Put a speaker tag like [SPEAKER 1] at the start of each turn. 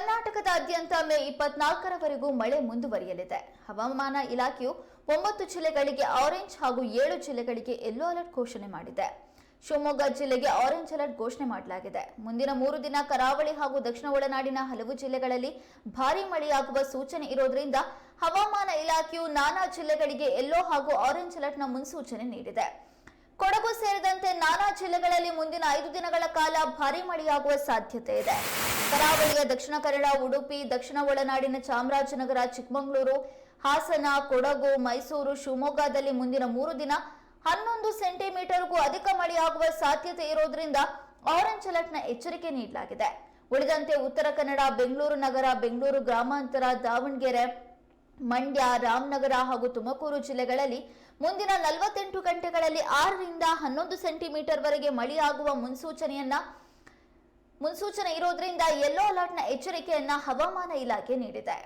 [SPEAKER 1] ಕರ್ನಾಟಕದಾದ್ಯಂತ ಮೇ ಇಪ್ಪತ್ನಾಲ್ಕರವರೆಗೂ ಮಳೆ ಮುಂದುವರಿಯಲಿದೆ. ಹವಾಮಾನ ಇಲಾಖೆಯು ಒಂಬತ್ತು ಜಿಲ್ಲೆಗಳಿಗೆ ಆರೆಂಜ್ ಹಾಗೂ ಏಳು ಜಿಲ್ಲೆಗಳಿಗೆ ಯೆಲ್ಲೋ ಅಲರ್ಟ್ ಘೋಷಣೆ ಮಾಡಿದೆ. ಶಿವಮೊಗ್ಗ ಜಿಲ್ಲೆಗೆ ಆರೆಂಜ್ ಅಲರ್ಟ್ ಘೋಷಣೆ ಮಾಡಲಾಗಿದೆ. ಮುಂದಿನ ಮೂರು ದಿನ ಕರಾವಳಿ ಹಾಗೂ ದಕ್ಷಿಣ ಒಳನಾಡಿನ ಹಲವು ಜಿಲ್ಲೆಗಳಲ್ಲಿ ಭಾರೀ ಮಳೆಯಾಗುವ ಸೂಚನೆ ಇರೋದ್ರಿಂದ ಹವಾಮಾನ ಇಲಾಖೆಯು ನಾನಾ ಜಿಲ್ಲೆಗಳಿಗೆ ಯೆಲ್ಲೋ ಹಾಗೂ ಆರೆಂಜ್ ಅಲರ್ಟ್ನ ಮುನ್ಸೂಚನೆ ನೀಡಿದೆ. ಕೊಡಗು ನಾನಾ ಜಿಲ್ಲೆಗಳಲ್ಲಿ ಮುಂದಿನ ಐದು ದಿನಗಳ ಕಾಲ ಭಾರೀ ಮಳೆಯಾಗುವ ಸಾಧ್ಯತೆ ಇದೆ. ಕರಾವಳಿಯ ದಕ್ಷಿಣ ಕನ್ನಡ, ಉಡುಪಿ, ದಕ್ಷಿಣ ಒಳನಾಡಿನ ಚಾಮರಾಜನಗರ, ಚಿಕ್ಕಮಗಳೂರು, ಹಾಸನ, ಕೊಡಗು, ಮೈಸೂರು, ಶಿವಮೊಗ್ಗದಲ್ಲಿ ಮುಂದಿನ ಮೂರು ದಿನ ಹನ್ನೊಂದು ಸೆಂಟಿಮೀಟರ್ಗೂ ಅಧಿಕ ಮಳೆಯಾಗುವ ಸಾಧ್ಯತೆ ಇರೋದ್ರಿಂದ ಆರೆಂಜ್ ಅಲರ್ಟ್ನ ಎಚ್ಚರಿಕೆ ನೀಡಲಾಗಿದೆ. ಉಳಿದಂತೆ ಉತ್ತರ ಕನ್ನಡ, ಬೆಂಗಳೂರು ನಗರ, ಬೆಂಗಳೂರು ಗ್ರಾಮಾಂತರ, ದಾವಣಗೆರೆ ಮಂಡ್ಯ, ರಾಮನಗರ ಹಾಗೂ ತುಮಕೂರು ಜಿಲ್ಲೆಗಳಲ್ಲಿ ಮುಂದಿನ ನಲವತ್ತೆಂಟು ಗಂಟೆಗಳಲ್ಲಿ ಆರರಿಂದ ಹನ್ನೊಂದು ಸೆಂಟಿಮೀಟರ್ ವರೆಗೆ ಮಳೆಯಾಗುವ ಮುನ್ಸೂಚನೆಯನ್ನ, ಮುನ್ಸೂಚನೆ ಇರೋದ್ರಿಂದ ಯೆಲ್ಲೋ ಅಲರ್ಟ್ನ ಎಚ್ಚರಿಕೆಯನ್ನ ಹವಾಮಾನ ಇಲಾಖೆ ನೀಡಿದೆ.